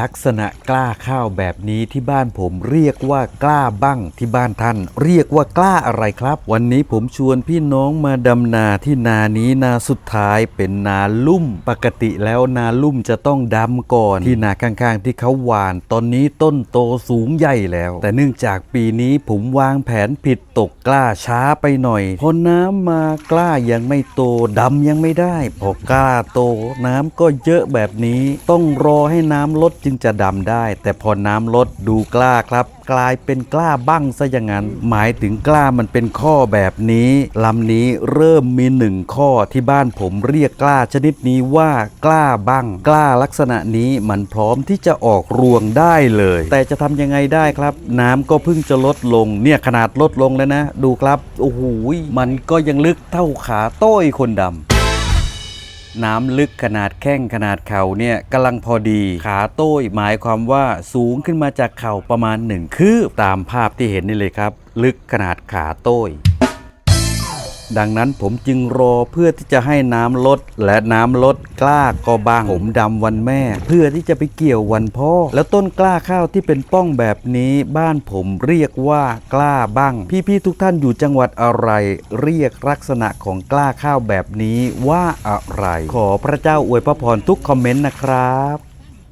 ลักษณะกล้าข้าวแบบนี้ที่บ้านผมเรียกว่ากล้าบ้างที่บ้านท่าน เรียกว่ากล้าอะไรครับ วันนี้ผมชวนพี่น้องมาดำนาที่นานี้นาสุดท้ายเป็นนาลุ่ม ปกติแล้วนาลุ่มจะต้องดำก่อนที่นาข้างๆ ที่เขาหวาน ตอนนี้ต้นโตสูงใหญ่แล้ว แต่เนื่องจากปีนี้ผมวางแผนผิดตกกล้าช้าไปหน่อยพอน้ำมากล้ายังไม่โตดำยังไม่ได้ พอกล้าโตน้ำก็เยอะแบบนี้ ต้องรอให้น้ำลดจึงจะดำได้ แต่พอน้ำลดดูกล้าครับ กลายเป็นกล้าบ้างซะอย่างนั้น หมายถึงกล้ามันเป็นข้อแบบนี้ลำนี้เริ่มมีหนึ่งข้อที่บ้านผมเรียกกล้าชนิดนี้ว่ากล้าบ้าง กล้าลักษณะนี้มันพร้อมที่จะออกรวงได้เลย แต่จะทำยังไงได้ครับ น้ำก็เพิ่งจะลดลงเนี่ยขนาดลดลงแล้วนะ ดูครับโอ้โหมันก็ยังลึกเท่าขาโต้ยคนดำ น้ำลึกขนาดแข้งขนาดเข่าเนี่ยกำลังพอดี ขาโต้ยหมายความว่าสูงขึ้นมาจากเข่าประมาณหนึ่งคืบตามภาพที่เห็นนี่เลยครับ ลึกขนาดขาโต้ย ดังนั้นผมจึงรอเพื่อที่จะให้น้ำลด และน้ำลดกล้าก็บางผมดำวันแม่ เพื่อที่จะไปเกี่ยววันพ่อ แล้วต้นกล้าข้าวที่เป็นป้องแบบนี้ บ้านผมเรียกว่ากล้าบ้าง พี่ๆทุกท่านอยู่จังหวัดอะไร เรียกลักษณะของกล้าข้าวแบบนี้ว่าอะไร ขอพระเจ้าอวยพระพรทุกคอมเมนต์นะครับ